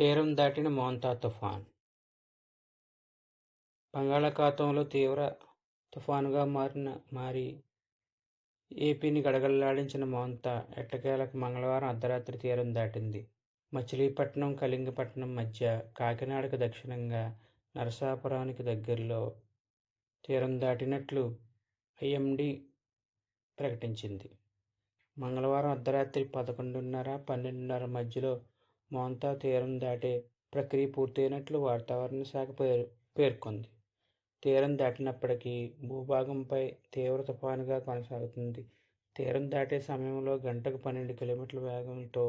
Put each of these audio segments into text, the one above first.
తీరం దాటిన మోంతా తుఫాన్. బంగాళాఖాతంలో తీవ్ర తుఫానుగా మారిన మారి ఏపీని గడగడలాడించిన మోంతా ఎట్టకేలకు మంగళవారం అర్ధరాత్రి తీరం దాటింది. మచిలీపట్నం కళింగపట్నం మధ్య కాకినాడకు దక్షిణంగా నరసాపురానికి దగ్గరలో తీరం దాటినట్లు ఐఎండి ప్రకటించింది. మంగళవారం అర్ధరాత్రి పదకొండున్నర పన్నెండున్నర మధ్యలో మోంతా తీరం దాటే ప్రక్రియ పూర్తయినట్లు వాతావరణ శాఖ పేరు పేర్కొంది. తీరం దాటినప్పటికీ భూభాగంపై తీవ్ర తుఫానుగా కొనసాగుతుంది. తీరం దాటే సమయంలో గంటకు పన్నెండు కిలోమీటర్ల వేగంతో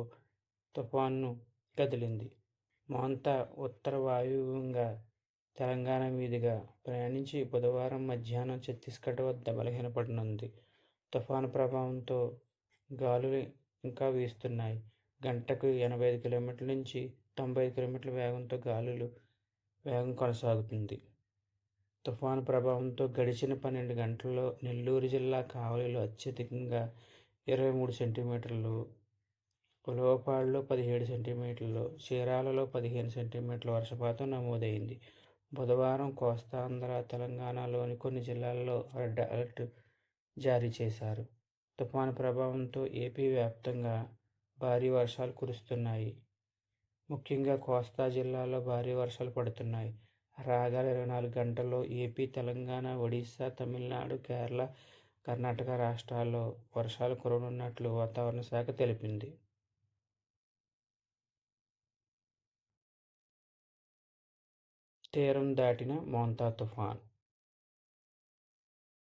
తుఫాను కదిలింది. మోంతా ఉత్తర వాయువ్యంగా తెలంగాణ మీదుగా ప్రయాణించి బుధవారం మధ్యాహ్నం ఛత్తీస్గఢ్ వద్ద బలహీనపడనుంది. తుఫాను ప్రభావంతో గాలులు ఇంకా వీస్తున్నాయి. గంటకు ఎనభై ఐదు కిలోమీటర్ల నుంచి తొంభై ఐదు కిలోమీటర్ల వేగంతో గాలులు వేగం కొనసాగుతుంది. తుఫాను ప్రభావంతో గడిచిన పన్నెండు గంటల్లో నెల్లూరు జిల్లా కావలిలో అత్యధికంగా ఇరవై మూడు సెంటీమీటర్లు ఉలవపాడులో పదిహేడు సెంటీమీటర్లు చీరాలలో పదిహేను సెంటీమీటర్ల వర్షపాతం నమోదైంది. బుధవారం కోస్తాంధ్ర తెలంగాణలోని కొన్ని జిల్లాల్లో రెడ్ అలర్ట్ జారీ చేశారు. తుఫాను ప్రభావంతో ఏపీ వ్యాప్తంగా భారీ వర్షాలు కురుస్తున్నాయి. ముఖ్యంగా కోస్తా జిల్లాలో భారీ వర్షాలు పడుతున్నాయి. రాగల ఇరవై నాలుగు గంటల్లో ఏపీ తెలంగాణ ఒడిశా తమిళనాడు కేరళ కర్ణాటక రాష్ట్రాల్లో వర్షాలు కురవనున్నట్లు వాతావరణ శాఖ తెలిపింది. తీరం దాటిన మోంతా తుఫాన్